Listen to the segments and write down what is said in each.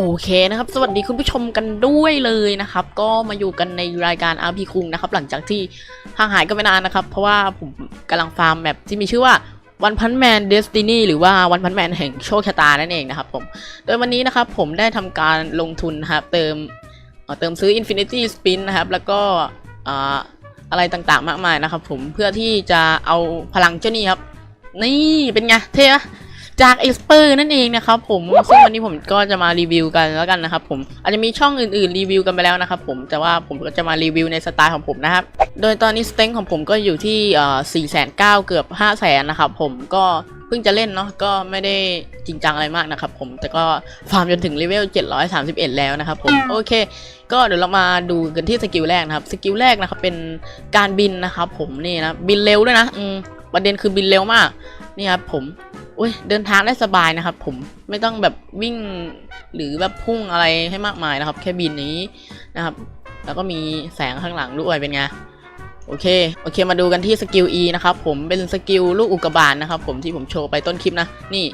โอเคนะครับ สวัสดีคุณผู้ชมกันด้วยเลยนะครับ ก็มาอยู่กันในรายการ RP คุงนะครับ หลังจากที่ห่างหายกันไปนานนะครับ เพราะว่าผมกำลังฟาร์มแมปที่มีชื่อว่า One Punch Man Destiny หรือว่า One Punch Man แห่งโชคชะตานั่นเองนะครับผม โดยวันนี้นะครับผมได้ทำการลงทุนนะครับเติมเเติมซื้อ Infinity Spin นะครับ แล้วก็ออะไรต่างๆมากมายนะครับผมเพื่อที่จะเอาพลังเจ้านี่ครับ นี่เป็นไงเท่ จากเอ็กซ์เปอร์นั่นเองนะครับผมซึ่งวันนี้ผมก็จะมารีวิวกันแล้วกันนะครับผมอาจจะมีช่องอื่นๆรีวิวกันไปแล้วนะครับผมแต่ว่าผมก็จะมารีวิวในสไตล์ของผมนะครับโดยตอนนี้สเต็งของผมก็อยู่ที่เอ่อสี่แสนเก้าเกือบห้าแสนนะครับผมก็เพิ่งจะเล่นเนาะก็ไม่ได้จริงจังอะไรมากนะครับผมแต่ก็ฟาร์มจนถึงเลเวล 731 แล้วนะครับผมโอเค ก็เดี๋ยวเรามาดูกันที่สกิลแรกนะครับสกิลแรกนะครับเป็นการบินนะครับผมนี่นะบินเร็วด้วยนะอืมประเด็นคือบินเร็วมากนี่ครับผม อุ้ยเดินทางได้สบายนะครับ ผมไม่ต้องแบบวิ่งหรือแบบพุ่งอะไรให้มากมายนะครับ แค่บินนี้นะครับ แล้วก็มีแสงข้างหลังด้วยเป็นไงโอเค โอเค มาดูกันที่สกิล E นะครับ ผมเป็นสกิลลูกอุกกาบาตนะครับ ผมที่ผมโชว์ไปต้นคลิปนะ นี่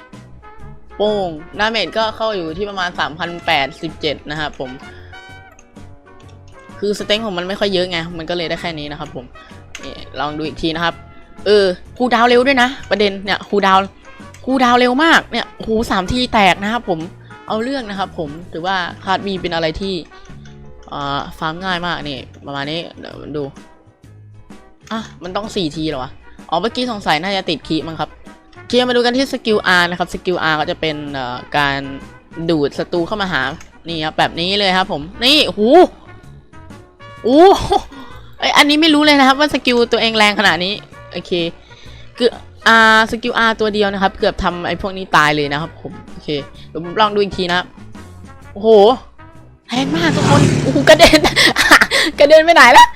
โป้งดาเมจก็เข้าอยู่ที่ประมาณ 3,087 นะครับผม คือสเต็งของมันไม่ค่อยเยอะไง มันก็เลยได้แค่นี้นะครับผมลองดูอีกทีนะครับ เออ คูดาวเร็วด้วยนะ ประเด็นเนี่ย คูดาว น์คูดาวเร็วมากเนี่ยโอ้โหูสามทีแตกนะครับผมเอาเรื่องนะครับผมถือว่าคาดมีเป็นอะไรที่ฟาร์มง่ายมากนี่ประมาณนี้เดี๋ยวมันดูอะมันต้องสี่ทีเหรอวะอ๋อเมื่อกี้สงสัยน่าจะติดคีมั้งครับโอเคมาดูกันที่สกิล R นะครับสกิล R ก็จะเป็นการดูดศัตรูเข้ามาหานี่ครับแบบนี้เลยครับผมนี่โอ้โหโอ้โหเอ้ยอันนี้ไม่รู้เลยนะครับว่าสกิลตัวเองแรงขนาดนี้โอเคคือ R สกิล R ตัวเดียวนะครับ เกือบทำไอ้พวกนี้ตายเลยนะครับผมโอเคเดี๋ยวผมลองดูอีกทีนะโอ้โหแรงมากทุกคนโอ้โหกระเด็นกระเด็นไปไหนล้ว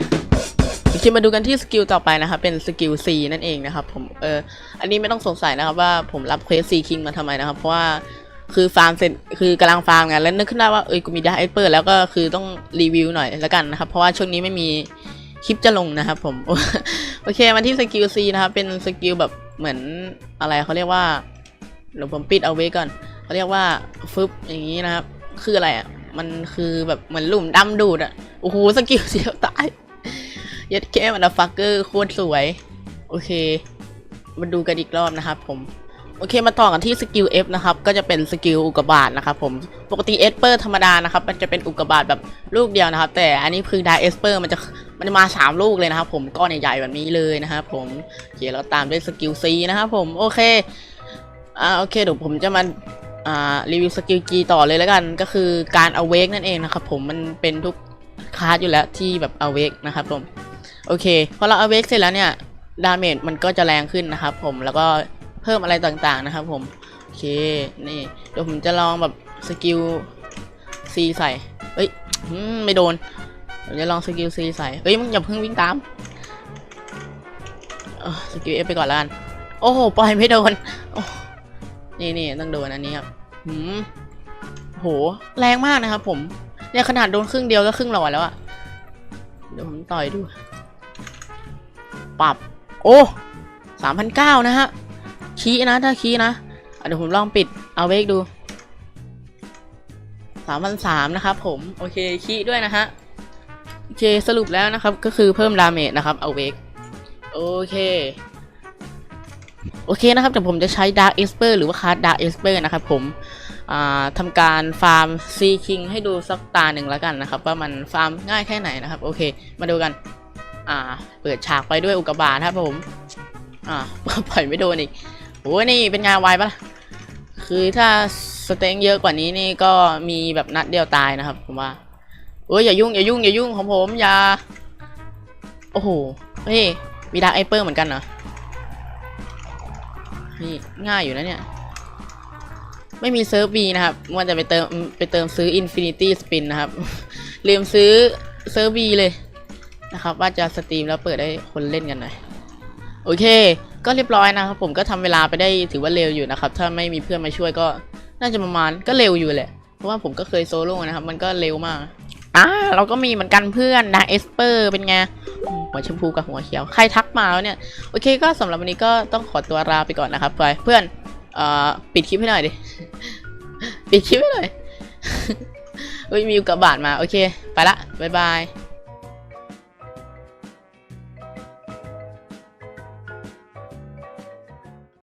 โอเคมาดูกันที่สกิลต่อไปนะครับเป็นสกิล C นั่นเองนะครับผมเอออันนี้ไม่ต้องสงสัยนะครับว่าผมรับเควส C King มาทำไมนะครับเพราะว่าคือฟาร์มเสร็จคือกำลังฟาร์มไงแล้วนึกขึ้นได้ว่าเอ้ยกูมีดาเอเปอร์แล้วก็คือต้องรีวิวหน่อยแล้วกันนะครับ เพราะว่าช่วงนี้ไม่มีคลิปจะลงนะครับผม โอเคมาที่สกิล C นะครับ เป็นสกิลแบบเหมือนอะไรเขาเรียกว่าเดี๋ยวผมปิดเอาไว้ก่อนเขาเรียกว่าฟึบอย่างนี้นะครับ คืออะไรอะ มันคือแบบเหมือนหลุมดำดูดอะ โอ้โหสกิลเสียวตายยัดแก้มันฟักเกอร์โคตรสวย โอเค มาดูกันอีกรอบนะครับผม โอเคมาต่อกันที่สกิล F นะครับ ก็จะเป็นสกิลอุกกาบาตนะครับผม ปกติเอสเปอร์ธรรมดานะครับ มันจะเป็นอุกกาบาตแบบลูกเดียวนะครับ แต่อันนี้คือไดเอสเปอร์มันจะมันจะมาสามลูกเลยนะครับผม ก้อนใหญ่ๆแบบนี้เลยนะครับผม โอเคแล้วตามด้วยสกิล C นะครับผม โอเค อ่า โอเค เดี๋ยวผมจะมา อ่า รีวิวสกิล G ต่อเลยแล้วกัน ก็คือการเอาเวกนั่นเองนะครับผม มันเป็นทุกคลาสอยู่แล้วที่แบบเอาเวกนะครับผม โอเค พอเราเอาเวกเสร็จแล้วเนี่ย ดาเมจมันก็จะแรงขึ้นนะครับผม แล้วก็ พิ่มอะไรต่างๆนะครับ ผมโอเคนี่เดี๋ยวผมจะลองแบบสกิล C ใส่เอ้ยอมไม่โดนเดี๋ยวจะลองสกิล C ใส่เฮ้ยมึงอย่าเพิ่งวิ่งตามสกิล F ไปก่อนล้วกันโอ้โหปล่อยไม่โดนโนี่นี่ต้องโดนอันนี้ครับหืมโหแรงมากนะครับ ผมเนี่ยขนาดโดนครึ่งเดียวก็ครึ่งหลอดแล้วอะเดี๋ยวผมต่อยดู ปรับ โอ้สามพันเก้านะฮะ คีย์นะถ้าคีย์นะเดี๋ยวผมลองปิดเอาเวกดูสามพันสามนะครับผมโอเคคีย์ด้วยนะฮะโอเคสรุปแล้วนะครับก็คือเพิ่มดาเมจนะครับเอาเวกโอเคโอเคนะครับแต่ผมจะใช้ Dark Esper หรือว่าคาร์ด Dark Esper นะครับผมทำการฟาร์มซีคิงให้ดูสักตาหนึ่งแล้วกันนะครับ ว่ามันฟาร์มง่ายแค่ไหนนะครับ โอเค มาดูกัน อ่า เปิดฉากไปด้วยอุกกาบาตครับผม อ่าปล่อยไม่โดนอีก อ้ยนี่เป็นงานไวปะคือถ้าสเต็งเยอะกว่านี้นี่ก็มีแบบนัดเดียวตายนะครับผมว่าโอ้ยอย่ายุ่งอย่ายุ่งอย่ายุ่งของผมอย่าโอ้โหเฮ้ยมีดาร์ไอเปอร์เหมือนกันเหรอนี่ง่ายอยู่นะเนี่ยไม่มีเซิร์ฟบีนะครับว่าจะไปเติมไปเติมซื้อ Infinity Spin นะครับ ลืมซื้อเซิร์ฟบีเลยนะครับ ว่าจะสตรีมแล้วเปิดให้คนเล่นกันหน่อย โอเค ก็เรียบร้อยนะครับผมก็ทำเวลาไปได้ถือว่าเร็วอยู่นะครับ ถ้าไม่มีเพื่อนมาช่วยก็น่าจะประมาณก็เร็วอยู่แหละ เพราะว่าผมก็เคยโซโล่นะครับ มันก็เร็วมากอ่าเราก็มีเหมือนกันเพื่อนนะเอสเปอร์เป็นไงหัวชมพูกับหัวเขียว ใครทักมาแล้วเนี่ย โอเคก็สำหรับวันนี้ก็ต้องขอตัวลาไปก่อนนะครับเพื่อนเอ่อปิดคลิปให้หน่อยดิ ปิดคลิปให้หน่อยเฮ้ยมีอุกกาบาตมา โอเค ไปละ บ๊ายบาย